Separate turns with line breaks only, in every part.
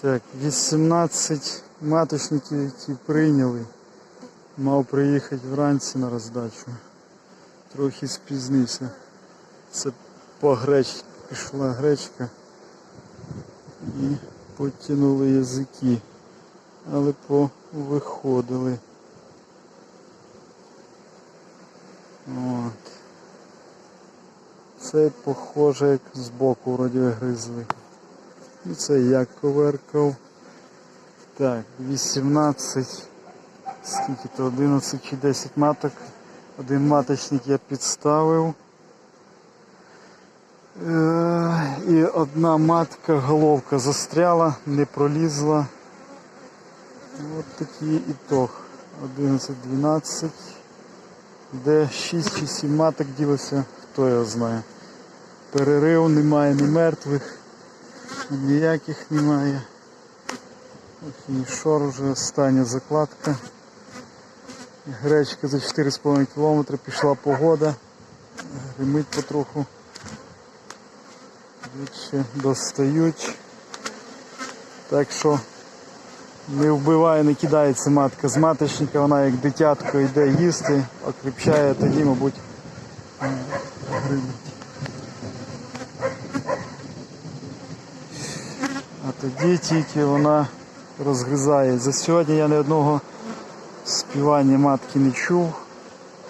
Так, 18 маточників, які прийняли. Мав приїхати вранці на роздачу. Трохи спізнився. Це по греч пішла гречка і потягнули язики, але повиходили. От. Це похоже як збоку вроді гризли. І це я коверкав. Так, 18, скільки то 11 чи 10 маток. Один маточник я підставив. Е, І одна матка, головка застряла, не пролізла. От такий ітог. 11-12. Де 6 чи 7 маток ділося, хто його знає. Перерив, немає ні мертвих, ніяких немає. Фінішор вже остання закладка. Гречка за 4,5 км пішла погода. Гримить потроху. Більше достають. Так що не вбиває, не кидається матка з маточника, вона як дитятко йде їсти, окріпчає, тоді, мабуть, гримить. Тоді тільки вона розгризає. За сьогодні я ні одного співання матки не чув.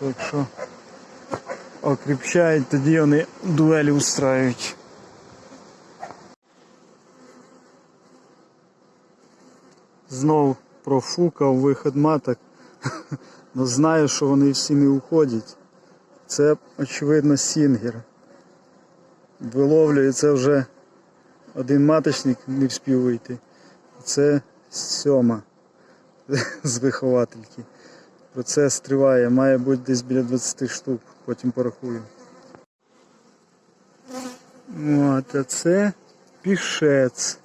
Так що окріпчають, тоді вони дуелі устраюють. Знов профукав виход маток. Но знаю, що вони всі не уходять. Це, очевидно, сінгер. Виловлює це вже один маточник не вспів вийти. Це сьома з виховательки. Процес триває, має бути десь біля 20 штук, потім порахую. От, а це пішець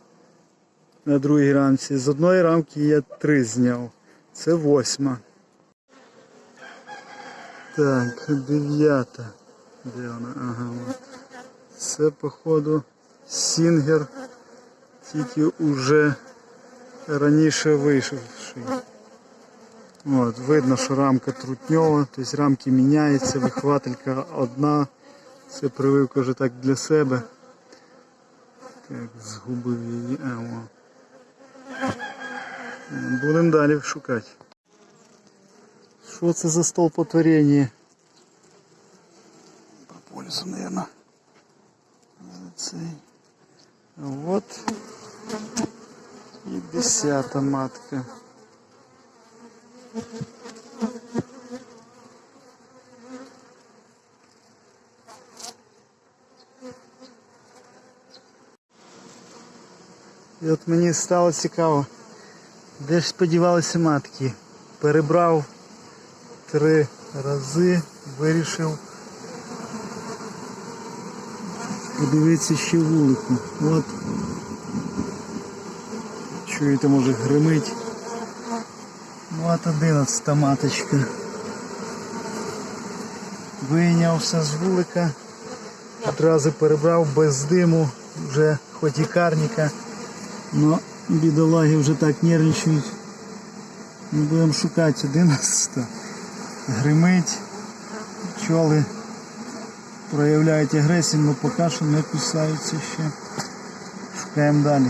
на другій рамці. З одної рамки я три зняв. Це восьма. Так, дев'ята. Де вона? Ага. Це, походу, сінгер, тільки уже раніше вийшовший. От, видно, що рамка трутньова, тобто рамки міняються, вихвателька одна. Це прививка вже так для себе. Так, згубив її. А, о. Будемо далі шукати. Що це за столпотворення? Прополісу, мабуть. Цей. Вот. І десята матка. І от мені стало цікаво, де ж сподівалися матки. Перебрав три рази, вирішив подивитися ще вулику. От. Чуєте, може гримить. Ну от 11 маточка. Вийнявся з вулика, одразу перебрав без диму, вже хоч і карніка, но бідолаги вже так нервничають. Ми будемо шукати 11. Гримить, пчоли проявляють агресію, але поки що не кусаються ще. Шукаємо далі.